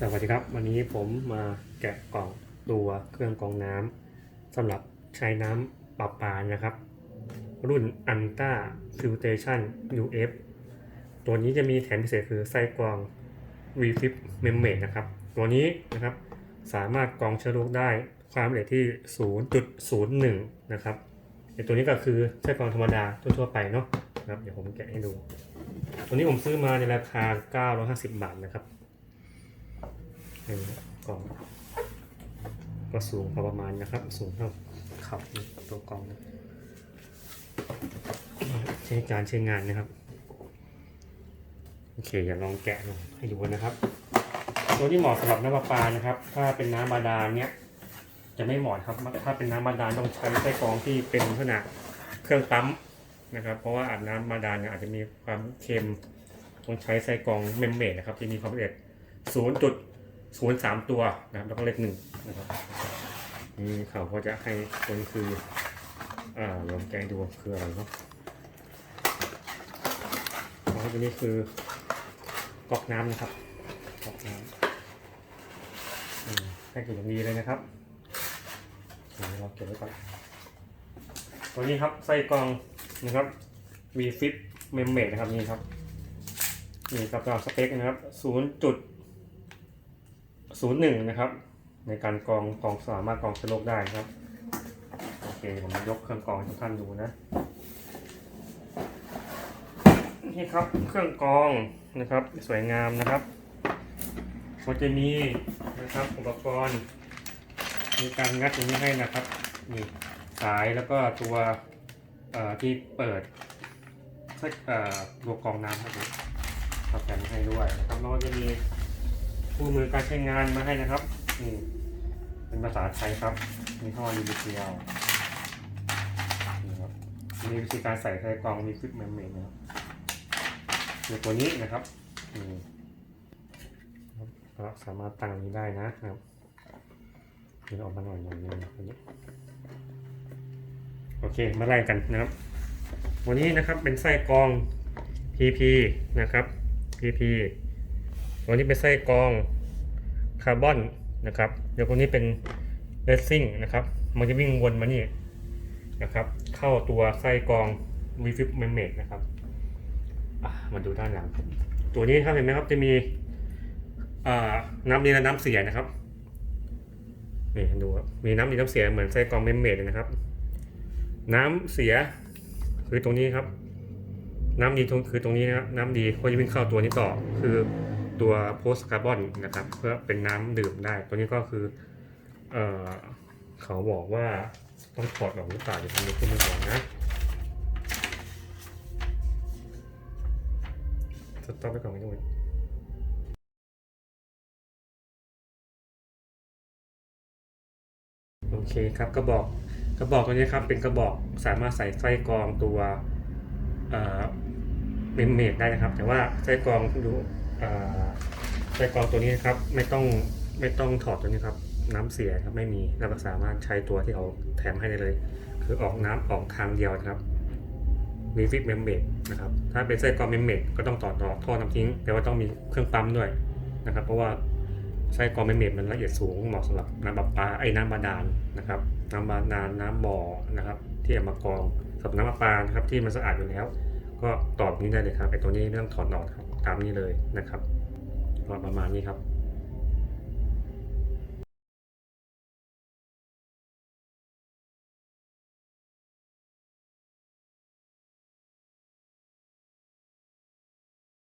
สวัสดีครับ วันนี้ผมมาแกะกล่องตัวเครื่องกรองน้ำสำหรับใช้น้ำประปานะครับ รุ่น a n t a Filtration UF ตัวนี้จะมีแถมพิเศษคือไส้กรอง Refit Membrane นะครับ ตัวนี้นะครับสามารถกรองเชื้อโรคได้ความละเอียดที่ 0.01 นะครับไอตัวนี้ก็คือไส้กรองธรรมดาทั่วๆไปเนาะนะครับ เดี๋ยวผมแกะให้ดู ตัวนี้ผมซื้อมาในราคา 950 บาทนะครับ เป็นกล่อง ก็สูงพอประมาณนะครับ สูงเท่าเข่าตัวกล่องนะใช้การใช้งานนะครับ โอเคอย่าลองแกะลองให้ดูนะครับ ตัวที่เหมาะสำหรับน้ำประปานะครับ ถ้าเป็นน้ำบาดาลเนี้ยจะไม่เหมาะครับ ถ้าเป็นน้ำบาดาลต้องใช้ไส้กรองที่เป็นขนาดเครื่องปั๊มนะครับ เพราะว่าอาบน้ำบาดาลเนี่ยอาจจะมีความเค็ม ต้องใช้ไส้กรองเมมเบรนนะครับที่มีความละเอียดศูนย์จุด ศูนย์สามตัวนะครับแล้วก็เลขหนึ่งนะครับนี่เขาก็จะให้คนคืออ่าลองแกงดูคืออะไรเนาะอ๋อตัวนี้คือก๊อกน้ำนะครับก๊อกน้ำอืมให้กลิ่นอย่างดีเลยนะครับเดี๋ยวเราเก็บไว้ก่อนตัวนี้ครับไส้กรองนะครับ มีฟิตเมมเมดนะครับนี่ครับนี่ครับตามสเปคนะครับศูนย์จุด ศูนย์หนึ่งนะครับ ในการกรองกรองสามารถกรองเชื้อโรคได้ครับ โอเคผมยกเครื่องกรองให้ท่านดูนะนี่ครับเครื่องกรองนะครับสวยงามนะครับก็จะมีนะครับอุปกรณ์มีการงัดตรงนี้ให้นะครับนี่สายแล้วก็ตัวที่เปิดเอ่อตัวกรองน้ำครับผมแถมให้ด้วยนะครับแล้วก็จะมี คู่มือการใช้งานมาให้นะครับนี่เป็นภาษาไทยครับ มีห้อยูนิเซียลนี่ครับมีวิธีการใส่ใส่กล่องมีฟิปเมมเมนนะครับในตัวนี้นะครับนี่ครับก็สามารถตั้งนี้ได้นะครับเดี๋ยวออกมาหน่อยหน่อยนึงตัวนี้โอเคมาไล่กันนะครับ วันนี้นะครับเป็นไส้กรอง PP นะครับ PP ตัวนี้เป็นไส้กรองคาร์บอนนะครับ เดี๋ยวตัวนี้เป็นเรซซิ่งนะครับ มันจะวิ่งวนมานี่นะครับ เข้าตัวไส้กรองวีฟิปเมมเมดนะครับมาดูด้านหลัง ตัวนี้ครับเห็นไหมครับจะมีน้ำดีและน้ำเสียนะครับนี่ดูมีน้ำดีน้ำเสียเหมือนไส้กรองเมมเมดนะครับ น้ำเสียคือตรงนี้ครับ น้ำดีคือตรงนี้นะครับน้ำดีก็จะวิ่งเข้าตัวนี้ต่อคือ ตัวโพสคาร์บอนนะครับ เพื่อเป็นน้ำดื่มได้ ตัวนี้ก็คือเออเขาบอกว่าต้องถอดออกหรือเปล่าเดี๋ยวผมดูขึ้นมาก่อนนะสต็อปไปก่อนไม่ต้องโอเคครับกระบอกกระบอกตัวนี้ครับเป็นกระบอกสามารถใส่ไส้กรองตัวเอ่อเมมเมดได้นะครับ แต่ว่าไส้กรองดู ไส้กรองตัวนี้ครับไม่ต้องไม่ต้องถอดตัวนี้ครับน้ำเสียครับไม่มีเราสามารถใช้ตัวที่เขาแถมให้ได้เลย คือออกน้ำออกทางเดียวครับมีฟิกเมมเมดนะครับถ้าเป็นไส้กรองเมมเมดก็ต้องต่อต่อท่อน้ำทิ้ง แต่ว่าต้องมีเครื่องปั๊มด้วยนะครับ เพราะว่าไส้กรองเมมเมดมันละเอียดสูงเหมาะสำหรับน้ำประปาไอ้น้ำบาดาลนะครับน้ำบาดาลน้ำบ่อนะครับ ที่เอามากรองสำหรับน้ำประปานะครับที่มันสะอาดอยู่แล้ว ก็ตอบนี้ได้เลยครับไอ้ตัวนี้ไม่ต้องถอดออกครับ ตามนี้เลยนะครับก็ประมาณนี้ครับ